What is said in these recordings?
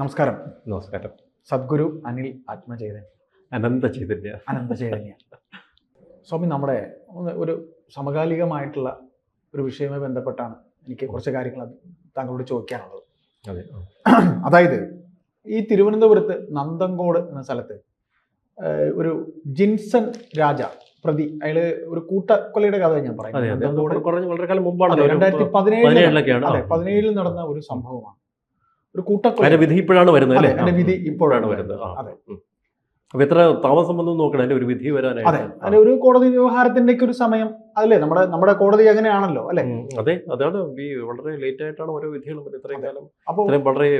നമസ്കാരം. നമസ്കാരം. സദ്ഗുരു അനിൽ ആത്മചൈതന്യ. അനന്ത ചൈതന്യ അനന്ത ചൈതന്യ സ്വാമി നമ്മുടെ ഒരു സമകാലികമായിട്ടുള്ള ഒരു വിഷയവുമായി ബന്ധപ്പെട്ടാണ് എനിക്ക് കുറച്ച് കാര്യങ്ങൾ താങ്കളോട് ചോദിക്കാനുള്ളത്. അതെ അതായത് ഈ തിരുവനന്തപുരത്ത് നന്ദങ്കോട് എന്ന സ്ഥലത്ത് ഒരു ജിൻസൺ രാജ പ്രതി അയാൾ ഒരു കൂട്ടക്കൊലയുടെ കഥ ഞാൻ പറയാം പറയുന്നത് വളരെ കാലം മുമ്പാണ് രണ്ടായിരത്തി പതിനേഴിലൊക്കെയാണ്. പതിനേഴിൽ നടന്ന ഒരു സംഭവമാണ്. ഒരു കൂട്ടക്കൊല. വിധി ഇപ്പോഴാണ് വരുന്നത് അതെ, അല്ലേ? അതിന്റെ വിധി ഇപ്പോഴാണ് വരുന്നത്. അതെ. അപ്പൊ എത്ര താമസം വന്നു നോക്കണം അതിന്റെ ഒരു വിധി അതെ വരാനായിട്ട് അതിന് ഒരു കോടതി വ്യവഹാരത്തിന്റെ ഒരു സമയം അതല്ലേ നമ്മുടെ നമ്മുടെ കോടതി അങ്ങനെയാണല്ലോ അല്ലെ? അതെ അതാണ്. ഈ വളരെ ലേറ്റ് ആയിട്ടാണ് ഓരോ വിധികളും. ഇത്രയും കാലം അപ്പൊ ഇത്രയും വളരെ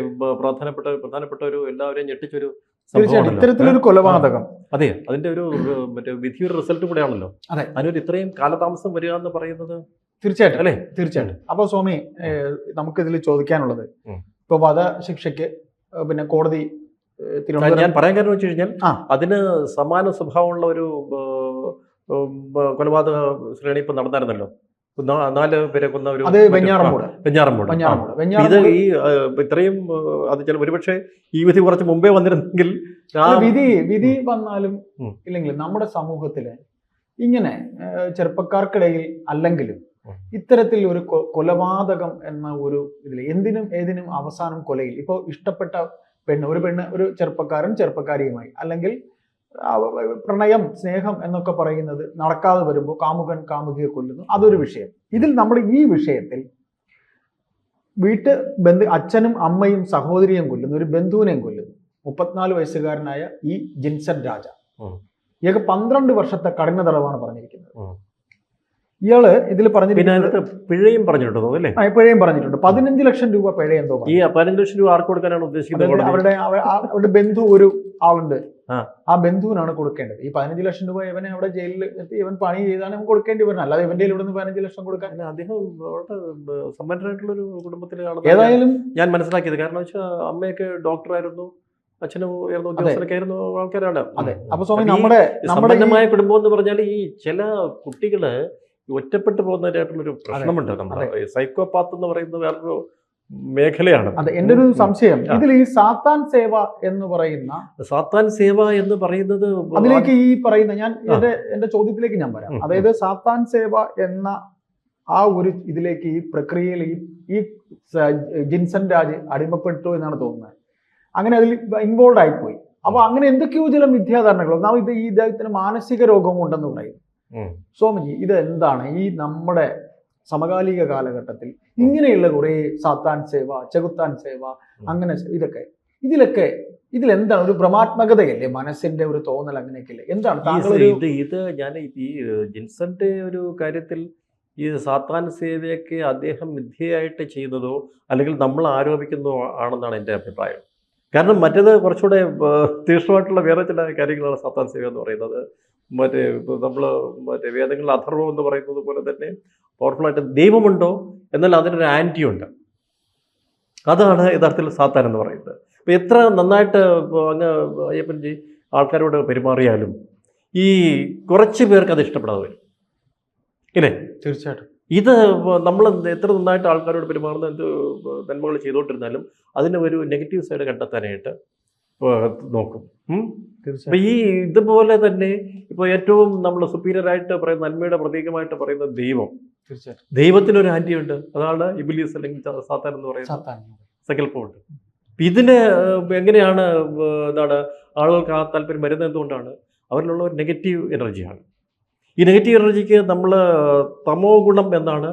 പ്രധാനപ്പെട്ട പ്രധാനപ്പെട്ട ഒരു എല്ലാവരെയും ഞെട്ടിച്ചൊരു തീർച്ചയായിട്ടും. ഇത്തരത്തിലൊരു കൊലപാതകം. അതെ അതിന്റെ ഒരു മറ്റേ വിധി ഒരു റിസൾട്ട് കൂടെയാണല്ലോ. അതെ. അതിനൊരു ഇത്രയും കാലതാമസം വരിക എന്ന് പറയുന്നത് തീർച്ചയായിട്ടും അല്ലേ? തീർച്ചയായിട്ടും. അപ്പൊ സ്വാമി നമുക്കിതിൽ ചോദിക്കാനുള്ളത്. ഇപ്പൊ വധശിക്ഷയ്ക്ക് പിന്നെ കോടതി ഞാൻ- പറയാൻ കാരണം വെച്ച് കഴിഞ്ഞാൽ. അതിന് സമാന സ്വഭാവമുള്ള ഒരു കൊലപാതക ശ്രേണി ഇപ്പൊ നടന്നായിരുന്നല്ലോ. നാല് പേരെ കൊന്ന ഒരു വെഞ്ഞാറമ്പൂട് വെഞ്ഞാറമ്മൂട്. ഇത് ഈ ഇത്രയും അത് ചില ഒരുപക്ഷെ ഈ വിധി കുറച്ച് മുമ്പേ വന്നിരുന്നെങ്കിൽ വിധി വിധി വന്നാലും ഇല്ലെങ്കിലും ഇല്ലെങ്കിൽ നമ്മുടെ സമൂഹത്തിൽ ഇങ്ങനെ ചെറുപ്പക്കാർക്കിടയിൽ അല്ലെങ്കിലും. ഇത്തരത്തിൽ ഒരു കൊലപാതകം എന്ന ഒരു ഇതിൽ എന്തിനും ഏതിനും അവസാനം കൊലയിൽ. ഇപ്പോൾ ഇഷ്ടപ്പെട്ട പെണ്ണ് ഒരു പെണ്ണ് ഒരു ചെറുപ്പക്കാരൻ ചെറുപ്പക്കാരിയുമായി അല്ലെങ്കിൽ പ്രണയം സ്നേഹം എന്നൊക്കെ പറയുന്നത് നടക്കാതെ വരുമ്പോൾ കാമുകൻ കാമുകിയെ കൊല്ലുന്നു. അതൊരു വിഷയം. ഇതിൽ നമ്മൾ ഈ വിഷയത്തിൽ വീട്ട് ബന്ധു അച്ഛനും അമ്മയും സഹോദരിയും കൊല്ലുന്നു ഒരു ബന്ധുവിനെയും കൊല്ലുന്നു. മുപ്പത്തിനാല് വയസ്സുകാരനായ ഈ ജിൻസൺ രാജ. ഇയാൾക്ക് പന്ത്രണ്ട് വർഷത്തെ കഠിന തടവാണ് പറഞ്ഞിരിക്കുന്നത്. ഇയാൾ ഇതിൽ പിന്നെ അതിനകത്ത് പിഴയും പറഞ്ഞിട്ടുണ്ടോ അല്ലേ? ആ, പിഴയും പറഞ്ഞിട്ടുണ്ട്. പതിനഞ്ച് ലക്ഷം രൂപ പിഴ എന്തോ ഈ പറഞ്ഞു. പതിനഞ്ച് ലക്ഷം രൂപ ആർക്ക് കൊടുക്കാനാണ് ഉദ്ദേശിക്കുന്നത്? അവരുടെ അവരുടെ ബന്ധു ഒരു ആളുണ്ട്. ആ. ബന്ധുവിനാണ് കൊടുക്കേണ്ടത്. ഈ പതിനഞ്ച് ലക്ഷം രൂപ ഇവനെ അവിടെ ജയിലിൽ എത്തി ഇവൻ പണി ചെയ്താണ് ഇവൻ കൊടുക്കേണ്ടി വരുന്നത് അല്ലാതെ ഇവന്റെ ഇവിടെ നിന്ന് പതിനഞ്ച് ലക്ഷം കൊടുക്കാൻ അദ്ദേഹം വളരെ ഏർ, സമ്പന്നരായിട്ടുള്ള ഒരു കുടുംബത്തിലാണ് ഏതായാലും ഞാൻ മനസ്സിലാക്കിയത്. കാരണം വെച്ചാൽ അമ്മയൊക്കെ ഡോക്ടറായിരുന്നു അച്ഛനും ഉയർന്ന ഉദ്യോഗസ്ഥരൊക്കെ ആയിരുന്നു ആൾക്കാരാണ്. അതെ. അപ്പൊ സ്വാമി നമ്മുടെ സമ്പന്നമായ കുടുംബം എന്ന് പറഞ്ഞാൽ ഈ ചില കുട്ടികൾ ഒറ്റപ്പെട്ടു പോകുന്നതിനായിട്ടുള്ള ഒരു പ്രശ്നമുണ്ട് നമ്മുടെ സൈക്കോപാത്ത് എന്ന് പറയുന്നത് വേറൊരു മേഖലയാണ്. അതെ എന്റെ ഒരു സംശയം. ഇതിൽ ഈ സാത്താൻ സേവ എന്ന് പറയുന്ന സാത്താൻ സേവ എന്ന് പറയുന്നത് അതിലേക്ക് ഈ പറയുന്ന ഞാൻ എന്റെ എന്റെ ചോദ്യത്തിലേക്ക് ഞാൻ ഉം. അതായത് സാത്താൻ സേവ എന്ന ആ ഒരു ഇതിലേക്ക് ഈ പ്രക്രിയയിൽ ഈ ഈ ജിൻസൺ രാജ് അടിമപ്പെട്ടു എന്നാണ് തോന്നുന്നത്. അങ്ങനെ അതിൽ ഇൻവോൾവ് ആയിപ്പോയി. അപ്പൊ അങ്ങനെ എന്തൊക്കെയോ ചില മിഥ്യാധാരണകൾ ഒന്നാമത് ഇത് ഈ ഇദ്ദേഹത്തിന് മാനസിക രോഗം ഉണ്ടെന്ന് പറയും. ഉം. സ്വാമിജി ഇത് എന്താണ് ഈ നമ്മുടെ സമകാലിക കാലഘട്ടത്തിൽ ഇങ്ങനെയുള്ള കുറേ സാത്താൻ സേവ ചെകുത്താൻ സേവ അങ്ങനെ ഇതൊക്കെ ഇതിലൊക്കെ ഇതിലെന്താണ്? ഒരു ഭ്രമാത്മകതയല്ലേ മനസ്സിന്റെ ഒരു തോന്നൽ അങ്ങനെയൊക്കെയല്ലേ? എന്താണ് താങ്കൾ സ- ഇത് ഇത് ഞാൻ ഈ ജിൻസന്റെ ഒരു കാര്യത്തിൽ ഈ സാത്താൻ സേവയൊക്കെ അദ്ദേഹം മിഥ്യയായിട്ട് ചെയ്യുന്നതോ അല്ലെങ്കിൽ നമ്മൾ ആരോപിക്കുന്നതോ ആണെന്നാണ് എന്റെ അഭിപ്രായം. കാരണം മറ്റേത് കുറച്ചുകൂടെ തീക്ഷ്ണമായിട്ടുള്ള വേറെ ചില കാര്യങ്ങളാണ് സാത്താൻ സേവ എന്ന് പറയുന്നത്. മറ്റേ നമ്മൾ മറ്റേ വേദങ്ങളിൽ അഥർവം എന്ന് പറയുന്നത് പോലെ തന്നെ പവർഫുള്ളായിട്ട് ദൈവമുണ്ടോ എന്നാൽ അതിനൊരു ആന്റി ഉണ്ട്. അതാണ് യഥാർത്ഥത്തിൽ സാത്താൻ എന്ന് പറയുന്നത്. ഇപ്പം എത്ര നന്നായിട്ട് അങ്ങ് അയ്യപ്പൻജി ആൾക്കാരോട് പെരുമാറിയാലും ഈ കുറച്ച് പേർക്ക് അത് ഇഷ്ടപ്പെടാതെ വരും. ഇല്ലേ? തീർച്ചയായിട്ടും. ഇത് നമ്മൾ എത്ര നന്നായിട്ട് ആൾക്കാരോട് പെരുമാറുന്ന എന്ത് നന്മകൾ ചെയ്തുകൊണ്ടിരുന്നാലും അതിന് ഒരു നെഗറ്റീവ് സൈഡ് കണ്ടെത്താനായിട്ട് നോക്കും? അപ്പൊ ഈ ഇതുപോലെ തന്നെ ഇപ്പൊ ഏറ്റവും നമ്മൾ സുപ്പീരിയർ ആയിട്ട് പറയുന്ന നന്മയുടെ പ്രതീകമായിട്ട് പറയുന്ന ദൈവം. ദൈവത്തിന് ഒരു ആന്റി ഉണ്ട് അതാണ് ഇബിലീസ് അല്ലെങ്കിൽ സാത്താൻ എന്ന് പറയുന്നത്. സങ്കല്പമുണ്ട് ഇതിന് എങ്ങനെയാണ് എന്താണ് ആളുകൾക്ക് ആ താല്പര്യം വരുന്നത് എന്തുകൊണ്ടാണ്? അവരിലുള്ള ഒരു നെഗറ്റീവ് എനർജിയാണ് ഈ നെഗറ്റീവ് എനർജിക്ക് നമ്മൾ തമോ ഗുണം എന്നാണ്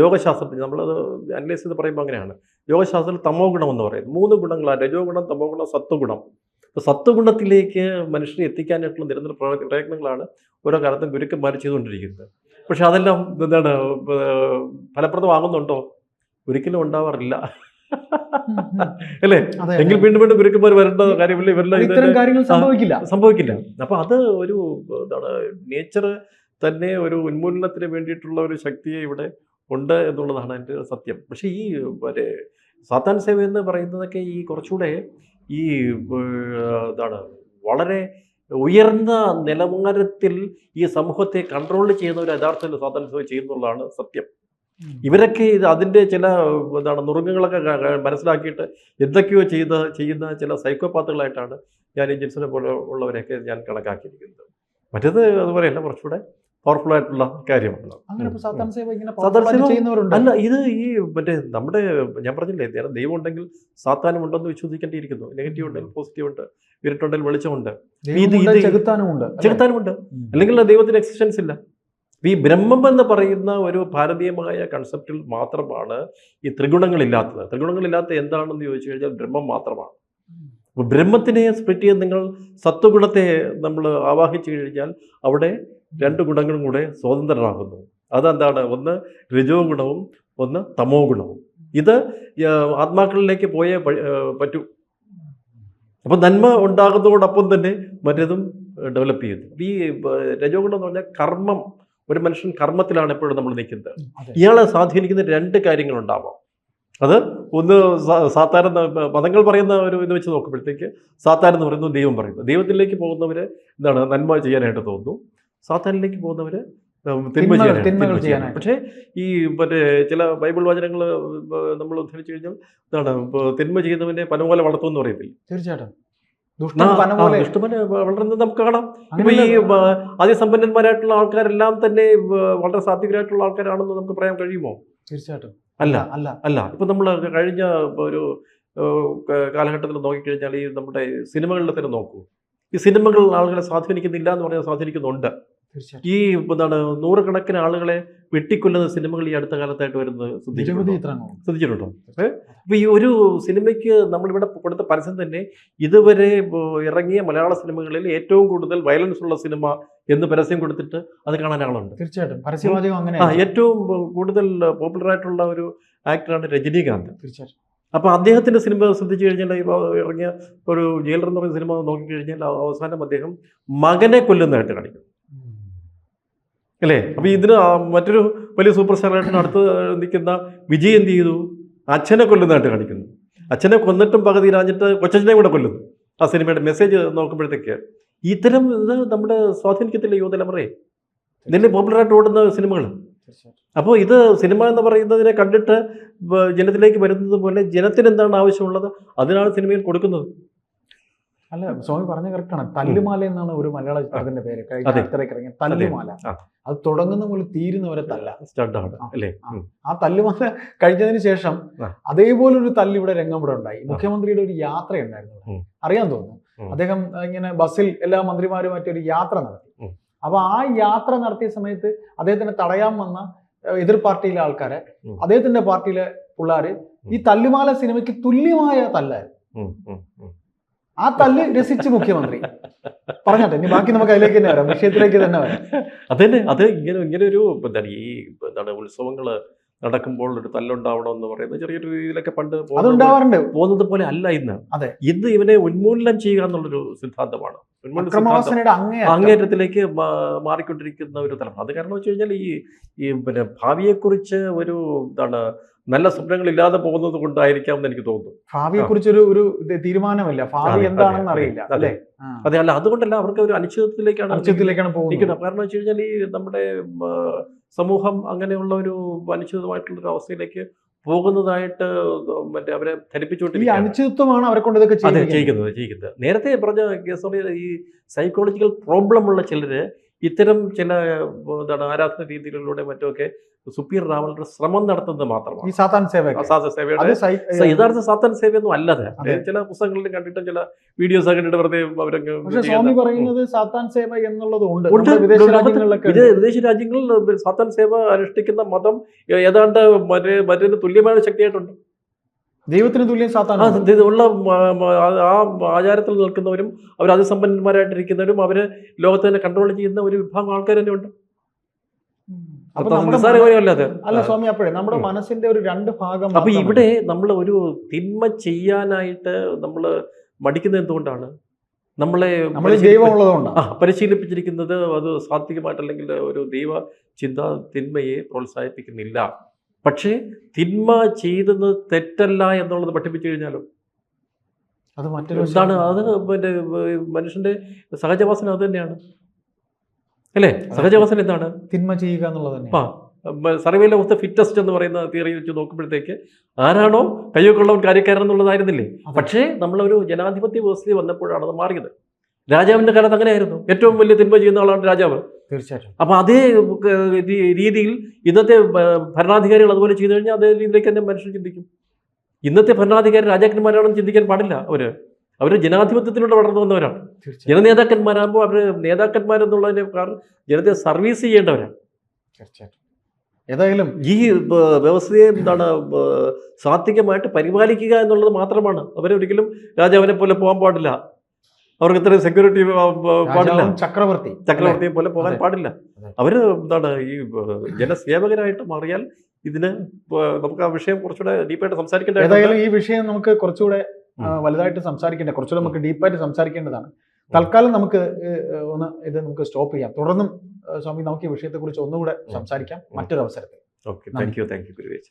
യോഗശാസ്ത്രത്തിൽ നമ്മളത് അനലൈസ് ചെയ്ത് പറയുമ്പോൾ അങ്ങനെയാണ്. യോഗശാസ്ത്രത്തിൽ തമോ ഗുണം എന്ന് പറയുന്നത്. മൂന്ന് ഗുണങ്ങളാണ്. രജോ ഗുണം തമോ ഗുണം സത്വഗുണം അപ്പോൾ സത്വഗുണത്തിലേക്ക് മനുഷ്യനെ എത്തിക്കാനായിട്ടുള്ള നിരന്തര പ്രയ- പ്രയത്നങ്ങളാണ് ഓരോ കാലത്തും ഗുരുക്കന്മാർ ചെയ്തുകൊണ്ടിരിക്കുന്നത്. പക്ഷെ അതെല്ലാം എന്താണ് ഫലപ്രദമാകുന്നുണ്ടോ? ഒരിക്കലും ഉണ്ടാവാറില്ല. അല്ലേ? എങ്കിൽ വീണ്ടും വീണ്ടും ഗുരുക്കന്മാർ വരേണ്ട കാര്യമില്ല ഇവരെല്ലാം ഇത്തരം കാര്യങ്ങൾ സംഭവിക്കില്ല. സംഭവിക്കില്ല. അപ്പൊ അത് ഒരു എന്താണ് നേച്ചർ തന്നെ ഒരു ഉന്മൂലനത്തിന് വേണ്ടിയിട്ടുള്ള ഒരു ശക്തിയെ ഇവിടെ ഉണ്ട് എന്നുള്ളതാണ് എന്റെ സത്യം. പക്ഷെ ഈ മറ്റേ സാത്താൻ സേവ എന്ന് പറയുന്നതൊക്കെ ഈ കുറച്ചുകൂടെ ഈ എന്താണ് വളരെ ഉയർന്ന നിലവാരത്തിൽ ഈ സമൂഹത്തെ കൺട്രോൾ ചെയ്യുന്ന ഒരു യഥാർത്ഥ സ്വാതന്ത്ര്യം സേവ ചെയ്യുന്നുള്ളതാണ് സത്യം. ഇവരൊക്കെ ഇത് അതിന്റെ ചില എന്താണ് നുറുങ്ങുകളൊക്കെ മനസ്സിലാക്കിയിട്ട് എന്തൊക്കെയോ ചെയ്ത ചെയ്യുന്ന ചില സൈക്കോപാത്തുകളായിട്ടാണ് ഞാൻ ഈ ജിൻസിനെ പോലെ ഉള്ളവരെയൊക്കെ ഞാൻ കണക്കാക്കിയിരിക്കുന്നത്. മറ്റേത് അതുപോലെയല്ല കുറച്ചുകൂടെ പവർഫുൾ ആയിട്ടുള്ള കാര്യമാണ്. അല്ല ഇത് ഈ മറ്റേ നമ്മുടെ ഞാൻ പറഞ്ഞില്ലേ നേരം ദൈവം ഉണ്ടെങ്കിൽ സാത്താനും ഉണ്ടെന്ന് വിശ്വസിക്കേണ്ടിയിരിക്കുന്നു. നെഗറ്റീവ് ഉണ്ടെങ്കിൽ പോസിറ്റീവ് ഉണ്ട് ഇരുട്ടുണ്ടെങ്കിൽ വെളിച്ചമുണ്ട്. ചെകുത്താനുമുണ്ട്. അല്ലെങ്കിൽ ദൈവത്തിന് എക്സിസ്റ്റൻസ് ഇല്ല. ഈ ബ്രഹ്മം എന്ന് പറയുന്ന ഒരു ഭാരതീയമായ കൺസെപ്റ്റിൽ മാത്രമാണ് ഈ ത്രിഗുണങ്ങളില്ലാത്തത്. ത്രിഗുണങ്ങളില്ലാത്ത എന്താണെന്ന് ചോദിച്ചു കഴിഞ്ഞാൽ ബ്രഹ്മം മാത്രമാണ്. ബ്രഹ്മത്തിനെ സ്പ്ലിറ്റ് ചെയ്ത് നിങ്ങൾ സത്വഗുണത്തെ നമ്മൾ ആവാഹിച്ചു കഴിഞ്ഞാൽ അവിടെ രണ്ട് ഗുണങ്ങളും കൂടെ സ്വതന്ത്രരാകുന്നു അതെന്താണ്? ഒന്ന് രജോ ഗുണവും ഒന്ന് തമോ ഗുണവും. ഇത് ആത്മാക്കളിലേക്ക് പോയേ പറ്റൂ. അപ്പം നന്മ ഉണ്ടാകുന്നതോടൊപ്പം തന്നെ മറ്റേതും ഡെവലപ്പ് ചെയ്യുന്നു. ഈ രജോ ഗുണം എന്ന് പറഞ്ഞാൽ കർമ്മം. ഒരു മനുഷ്യൻ കർമ്മത്തിലാണ് എപ്പോഴും നമ്മൾ നിൽക്കുന്നത്. ഇയാളെ സ്വാധീനിക്കുന്ന രണ്ട് കാര്യങ്ങളുണ്ടാവാം. അത് ഒന്ന് സാത്താൻ മതങ്ങൾ പറയുന്ന ഒരു ഇത് വെച്ച് നോക്കുമ്പോഴത്തേക്ക് സാത്താൻ എന്ന് പറയുന്നു ദൈവം പറയുന്നു. ദൈവത്തിലേക്ക് പോകുന്നവര് എന്താണ്? നന്മ ചെയ്യാനായിട്ട് തോന്നുന്നു. സാത്താനിലേക്ക് പോകുന്നവര് തിന്മ തിന്മകൾ- ചെയ്യാനായിട്ട്. പക്ഷേ ഈ മറ്റേ ചില ബൈബിൾ വചനങ്ങൾ നമ്മൾ ഉദ്ധരിച്ചു കഴിഞ്ഞാൽ എന്താണ്? തിന്മ ചെയ്യുന്നവനെ പനപോലെ വളർത്തുമെന്ന് പറയത്തില്ല. തീർച്ചയായിട്ടും. ആ, ദുഷ്ടൻ പന ആ, പോലെ. ദുഷ്ടമനെ നമുക്ക് കാണാം. ഇപ്പൊ ഈ അതിസമ്പന്നന്മാരായിട്ടുള്ള ആൾക്കാരെല്ലാം തന്നെ വളരെ സാത്വികരായിട്ടുള്ള ആൾക്കാരാണെന്ന് നമുക്ക് പറയാൻ കഴിയുമോ? തീർച്ചയായിട്ടും. അല്ല. അല്ല അല്ല. ഇപ്പൊ നമ്മൾ കഴിഞ്ഞ ഒരു കാലഘട്ടത്തിൽ നോക്കിക്കഴിഞ്ഞാൽ ഈ നമ്മുടെ സിനിമകളിൽ തന്നെ നോക്കൂ. ഈ സിനിമകൾ ആളുകളെ സ്വാധീനിക്കുന്നില്ല എന്ന് പറഞ്ഞാൽ സ്വാധീനിക്കുന്നുണ്ട്. ഈ എന്താണ് നൂറുകണക്കിന് ആളുകളെ വെട്ടിക്കൊല്ലുന്ന സിനിമകൾ ഈ അടുത്ത കാലത്തായിട്ട് വരുന്നത് ശ്രദ്ധിച്ചിട്ടുണ്ടോ? ഇപ്പൊ ഈ ഒരു സിനിമയ്ക്ക് നമ്മളിവിടെ കൊടുത്ത പരസ്യം തന്നെ ഇതുവരെ ഇറങ്ങിയ മലയാള സിനിമകളിൽ ഏറ്റവും കൂടുതൽ വയലൻസ് ഉള്ള സിനിമ എന്ന് പരസ്യം കൊടുത്തിട്ട് അത് കാണാൻ ആളുണ്ട്. തീർച്ചയായിട്ടും. പരസ്യവാചകം അങ്ങനെ ഏറ്റവും കൂടുതൽ പോപ്പുലർ ആയിട്ടുള്ള ഒരു ആക്ടറാണ് രജനീകാന്ത്. തീർച്ചയായിട്ടും. അപ്പോൾ അദ്ദേഹത്തിന്റെ സിനിമ ശ്രദ്ധിച്ചു കഴിഞ്ഞാൽ ഇപ്പൊ ഇറങ്ങിയ ഒരു ജയിലർ എന്ന് പറയുന്ന സിനിമ നോക്കിക്കഴിഞ്ഞാൽ അവ- അവസാനം അദ്ദേഹം മകനെ കൊല്ലുന്നതായിട്ട് കാണിക്കും അല്ലേ? അപ്പോൾ ഇതിന് മറ്റൊരു വലിയ സൂപ്പർ സ്റ്റാറായിട്ട് അടുത്ത് നിൽക്കുന്ന വിജയ് എന്ത് ചെയ്തു? അച്ഛനെ കൊല്ലുന്നതായിട്ട് കാണിക്കുന്നു. അച്ഛനെ കൊന്നിട്ടും പകുതി രാഞ്ഞിട്ട് കൊച്ചച്ഛനെ കൂടെ കൊല്ലുന്നു. ആ സിനിമയുടെ മെസ്സേജ് നോക്കുമ്പോഴത്തേക്ക് ഇത്തരം ഇത് നമ്മുടെ സ്വാധീനിക്കത്തില്ല യുവതലമുറയെ? ഇതിന്റെ പോപ്പുലറായിട്ട് ഓടുന്ന സിനിമകൾ അപ്പോൾ ഇത് സിനിമ എന്ന് പറയുന്നതിനെ കണ്ടിട്ട് ജനത്തിലേക്ക് വരുന്നത് പോലെ ജനത്തിന് എന്താണ് ആവശ്യമുള്ളത്? അതിനാണ് സിനിമയിൽ കൊടുക്കുന്നത്. അല്ല സ്വാമി പറഞ്ഞ കറക്റ്റാണ് തല്ലുമാല എന്നാണ് ഒരു മലയാള ചിത്രത്തിന്റെ പേര്. ഇറങ്ങിയ തല്ലുമാല. അത് തുടങ്ങുന്ന മുതൽ തീരുന്ന വരെ തല്ല. ആ, അല്ലേ? ആ. തല്ലുമാല കഴിഞ്ഞതിന് ശേഷം അതേപോലെ ഒരു തല്ല് ഇവിടെ രംഗം ഇവിടെ ഉണ്ടായി മുഖ്യമന്ത്രിയുടെ ഒരു യാത്ര ഉണ്ടായിരുന്നു അറിയാൻ തോന്നുന്നു. അദ്ദേഹം ഇങ്ങനെ ബസ്സിൽ എല്ലാ മന്ത്രിമാരുമായിട്ട് ഒരു യാത്ര നടത്തി. അപ്പൊ ആ യാത്ര നടത്തിയ സമയത്ത് അദ്ദേഹത്തിന് തടയാൻ വന്ന എതിർ പാർട്ടിയിലെ ആൾക്കാരെ. അദ്ദേഹത്തിന്റെ പാർട്ടിയിലെ പിള്ളേര് ഈ തല്ലുമാല സിനിമയ്ക്ക് തുല്യമായ തല്ലായിരുന്നു. ആ തല്ല് രസിച്ച് മുഖ്യമന്ത്രി. പറഞ്ഞാട്ടെ ഇനി ബാക്കി നമുക്ക് അതിലേക്ക് തന്നെ വരാം വിഷയത്തിലേക്ക് തന്നെ വരാം. അതന്നെ അത് ഇങ്ങനെ ഇങ്ങനെ ഒരു എന്താണ് ഈ എന്താണ് ഉത്സവങ്ങൾ നടക്കുമ്പോൾ ഒരു തല്ലുണ്ടാവണം എന്ന് പറയുന്നത് ചെറിയൊരു രീതിയിലൊക്കെ പണ്ട് അതുണ്ടാവാറുണ്ട്. പോകുന്നത് പോലെ അല്ല ഇന്ന്. അതെ. ഇന്ന് ഇവനെ ഉന്മൂലനം ചെയ്യുക എന്നുള്ളൊരു സിദ്ധാന്തമാണ്. അങ്ങേറ്റത്തിലേക്ക് മാറിക്കൊണ്ടിരിക്കുന്ന ഒരു തലം. അത് കാരണം വെച്ച് കഴിഞ്ഞാൽ ഈ ഈ പിന്നെ ഭാവിയെക്കുറിച്ച് ഒരു എന്താണ് നല്ല സ്വപ്നങ്ങൾ ഇല്ലാതെ പോകുന്നത് കൊണ്ടായിരിക്കാം എന്ന് എനിക്ക് തോന്നുന്നു. ഭാവിയെ കുറിച്ചൊരു ഒരു തീരുമാനമല്ല. ഭാവി എന്താണെന്ന് അറിയില്ല അല്ലെ. അതെ. അല്ല അതുകൊണ്ടല്ല അവർക്ക് ഒരു അനിശ്ചിതത്വത്തിലേക്കാണ് അനിശ്ചിതത്തിലേക്കാണ് പോകുന്നത്. കാരണം വെച്ച് കഴിഞ്ഞാൽ ഈ നമ്മുടെ സമൂഹം അങ്ങനെയുള്ള ഒരു അനിശ്ചിതമായിട്ടുള്ള ഒരു അവസ്ഥയിലേക്ക് പോകുന്നതായിട്ട് മറ്റേ അവരെ ഈ ധരിപ്പിച്ചുകൊണ്ടിരിക്കുകയാണ്. അനിശ്ചിതത്വമാണ് അവരെ കൊണ്ട് ഇതൊക്കെ ചെയ്യുന്നത്. ചെയ്യുന്നത് ചെയ്യിക്കുന്നത് ചെയ്യിക്കുന്നത് നേരത്തെ പറഞ്ഞ കേസ് ഈ സൈക്കോളജിക്കൽ പ്രോബ്ലം ഉള്ള ചിലര് ഇത്തരം ചില എന്താണ് ആരാധന രീതികളിലൂടെ മറ്റുമൊക്കെ സുപ്പീർ റാവലിന്റെ ശ്രമം നടത്തുന്നത് മാത്രമാണ്. ഈ സാത്താൻ സേവ സേവയുടെ യഥാർത്ഥ സാത്താൻ സേവയൊന്നും അല്ലത്. ചില പുസ്തകങ്ങളിൽ കണ്ടിട്ടും ചില വീഡിയോസ് കണ്ടിട്ട് വെറുതെ സ്വാമി പറയുന്നത് സാത്താൻ സേവ എന്നുള്ളത് ഉണ്ട്. ഇത് വിദേശ രാജ്യങ്ങളിൽ സാത്താൻ സേവ അനുഷ്ഠിക്കുന്ന മതം ഏതാണ്ട് മറ്റേ മറ്റേ തുല്യമായ ശക്തിയായിട്ടുണ്ട്. ദൈവത്തിന് തുല്യം സാത്താൻ ഉള്ള ആ ആചാരത്തിൽ നിൽക്കുന്നവരും അവർ അതിസമ്പന്നന്മാരായിട്ടിരിക്കുന്നവരും അവർ ലോകത്തെ തന്നെ കൺട്രോൾ ചെയ്യുന്ന ഒരു വിഭാഗം ആൾക്കാർ തന്നെ ഉണ്ട്. അല്ല സ്വാമി അപ്പോഴേ നമ്മുടെ മനസ്സിന്റെ ഒരു രണ്ട് ഭാഗം അപ്പൊ ഇവിടെ നമ്മൾ ഒരു തിന്മ ചെയ്യാനായിട്ട് നമ്മൾ മടിക്കുന്നത് എന്തുകൊണ്ടാണ്? നമ്മളെ പരിശീലിപ്പിച്ചിരിക്കുന്നത് അത് സാത്വികമായിട്ടല്ലെങ്കിൽ ഒരു ദൈവ ചിന്ത തിന്മയെ പ്രോത്സാഹിപ്പിക്കുന്നില്ല. പക്ഷേ തിന്മ ചെയ്തത് തെറ്റല്ല എന്നുള്ളത് പഠിപ്പിച്ചു കഴിഞ്ഞാലോ അത് മറ്റൊരു എന്താണ്. അത് പിന്നെ മനുഷ്യന്റെ സഹജവാസന അത് തന്നെയാണ്. അല്ലേ? സഹജവാസന എന്താണ്? തിന്മ ചെയ്യുക എന്നുള്ളത് ആ ഓഫ് ദ ഫിറ്റസ്റ്റ് എന്ന് പറയുന്ന തിയറി വെച്ച് നോക്കുമ്പോഴത്തേക്ക് ആരാണോ കയ്യൊക്കെയുള്ളവൻ കാര്യക്കാരൻ എന്നുള്ളതായിരുന്നില്ലേ. പക്ഷേ നമ്മളൊരു ജനാധിപത്യ വ്യവസ്ഥയിൽ വന്നപ്പോഴാണ് അത് മാറിയത്. രാജാവിന്റെ കാലത്ത് അങ്ങനെയായിരുന്നു. ഏറ്റവും വലിയ തിന്മ ചെയ്യുന്ന ആളാണ് രാജാവ്. തീർച്ചയായിട്ടും. അപ്പൊ അതേ രീതിയിൽ ഇന്നത്തെ ഭരണാധികാരികൾ അതുപോലെ ചെയ്തു കഴിഞ്ഞാൽ അതേ രീതിയിലേക്ക് തന്നെ മനുഷ്യർ ചിന്തിക്കും. ഇന്നത്തെ ഭരണാധികാരി രാജാക്കന്മാരാണെന്ന് ചിന്തിക്കാൻ പാടില്ല അവർ. അവർ ജനാധിപത്യത്തിലൂടെ വളർന്നു വന്നവരാണ്. ജനനേതാക്കന്മാരാകുമ്പോൾ അവർ നേതാക്കന്മാരെന്നുള്ളതിനേക്കാൾ ജനത്തെ സർവീസ് ചെയ്യേണ്ടവരാണ് തീർച്ചയായിട്ടും. ഏതായാലും ഈ വ്യവസ്ഥയെ എന്താണ് സാത്വികമായിട്ട് പരിപാലിക്കുക എന്നുള്ളത് മാത്രമാണ്. അവരൊരിക്കലും രാജാവിനെ പോലെ പോകാൻ പാടില്ല. അവർക്ക് ഇത്രയും സെക്യൂരിറ്റി പാടില്ല. ചക്രവർത്തി. ചക്രവർത്തിയെ പോലെ പോകാൻ പാടില്ല. അവർ അവർ എന്താണ് ഈ ജനസേവകരായിട്ട് മാറിയാൽ ഇതിന് നമുക്ക് ആ വിഷയം കുറച്ചുകൂടെ ഡീപ്പായിട്ട് സംസാരിക്കേണ്ട ഏതായാലും ഈ വിഷയം നമുക്ക് കുറച്ചുകൂടെ വലുതായിട്ട് സംസാരിക്കേണ്ട കുറച്ചുകൂടെ നമുക്ക് ഡീപ്പായിട്ട് സംസാരിക്കേണ്ടതാണ്. തൽക്കാലം നമുക്ക് ഒന്ന് ഇത് നമുക്ക് സ്റ്റോപ്പ് ചെയ്യാം. തുടർന്നും സ്വാമി നമുക്ക് ഈ വിഷയത്തെക്കുറിച്ച് ഒന്നുകൂടെ സംസാരിക്കാം. മറ്റൊരു അവസരത്തിൽ okay thank you thank you ഗുരുവേശ്